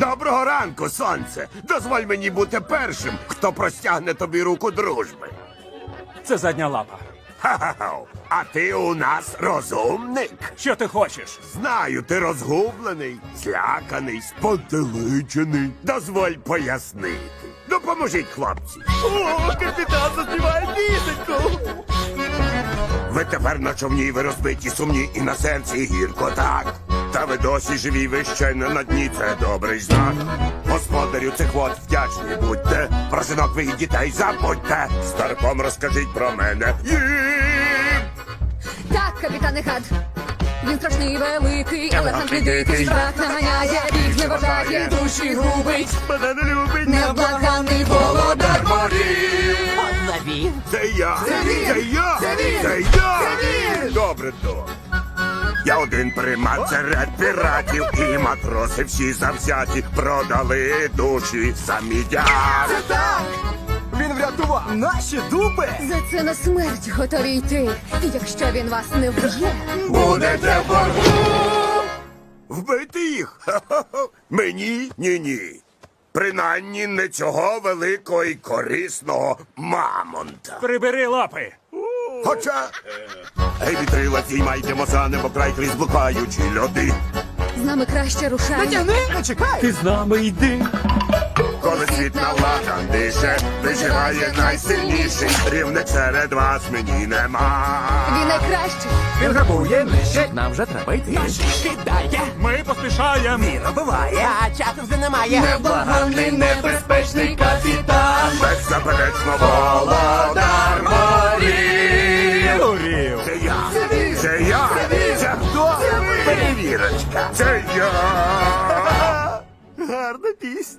Доброго ранку, сонце. Дозволь мені бути першим, хто простягне тобі руку дружби. Це задня лапа. Ха-ха-ха. А ти у нас розумник. Що ти хочеш? Знаю, ти розгублений, зляканий, спантеличений. Дозволь пояснити. Допоможіть, хлопці. О, капітан заспіває пісеньку! Ви тепер на човні, ви розбиті сумні і на серці гірко так. Та ви досі живі, ви ще не на дні, це добрий знак. Господарю цих вод вдячні будьте, про жінок ви і дітей забудьте. Старком розкажіть про мене. Їм! Так, капітане Хад. Він страшний, великий, елегантний дикий, страх наганяє, біг не вважає, душі губить, Мене не любить невблаганний володар морів. Це я! Це він! Це я! Це він! Це я! Це він! Добре, добре. Я один примат серед піратів, і матроси всі завзяті продали душі за мідяк. Так! Він врятував наші дупи! За це на смерть готові йти. І якщо він вас не вб'є, Будете боргу! Вбити їх? Мені ні-ні. Принаймні не цього великого і корисного мамонта. Прибери лапи. Хоча. Гей, вітрила, зіймайте за небо край крізь блукаючі льоди. з нами краще рушай. Натягни, не чекай! Ти з нами йди. Коли світ на ладан дише, виживає найсильніший рівник серед вас мені нема. Він найкращий. Він грабує, нищить, нам вже треба йти. Кидає, Ми поспішаємо. він убиває, а часу вже немає. Невблаганний, небезпечний капітан. Беззаперечно володар я. Це я. Це хто? Перевірочка. Це я. Гарна пісня.